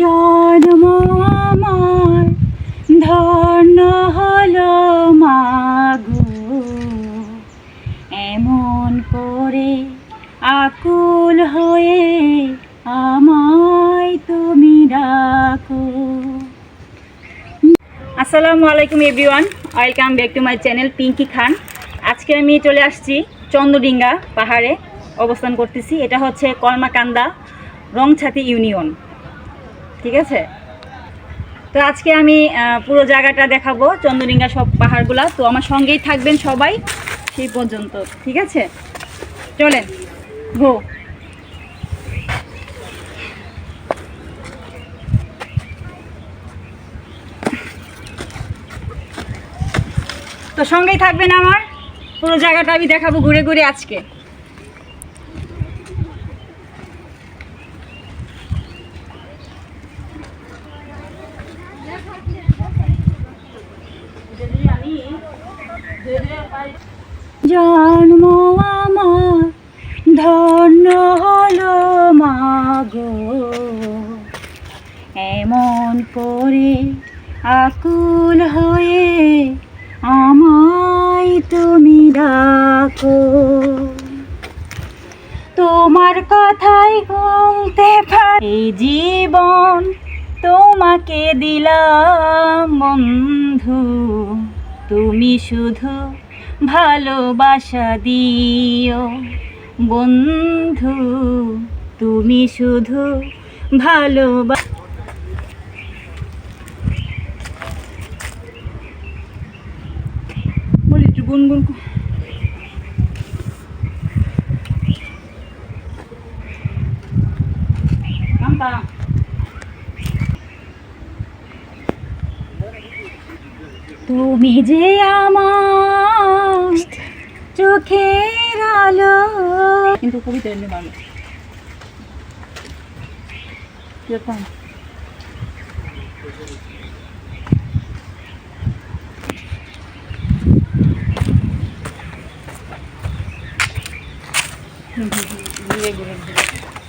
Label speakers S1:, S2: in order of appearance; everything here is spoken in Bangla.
S1: জন্ম আমার ধন্য হলো মাগো। এমন করে আকুল হয়ে আমায় তুমি ডাকো। আসসালামু আলাইকুম everyone, welcome back to my channel Pinki Khan. আজকে আমি চলে আসছি চন্দ্রডিঙ্গা পাহাড়ে অবস্থান করতেছি। এটা হচ্ছে কলমাকান্দা রংছাতি ইউনিয়ন। ঠিক আছে? তো আজকে আমি পুরো জায়গাটা দেখাবো চন্দ্রডিঙ্গা সব পাহাড়গুলা। তো আমার সঙ্গেই থাকবেন সবাই, সেই পর্যন্ত, ঠিক আছে? চলেন, গো। তো সঙ্গেই থাকবেন আমার, পুরো জায়গাটা আমি দেখাবো ঘুরে ঘুরে আজকে। জন্ম আমার, ধন্য হলো মাগো। এমন করে আকুল হয়ে আমায় তুমি ডাকো। তোমার কথাই বলতে পারি জীবন তোমাকে দিলাম, বন্ধু। তুমি শুধু ভালোবাসা দিও বন্ধু তুমি শুধু ভালোবাসা একটু গুনগুন। তুমি যে আমার চোখের আলো কিন্তু কবিতা এমনি ভালো কীরকম? হুম।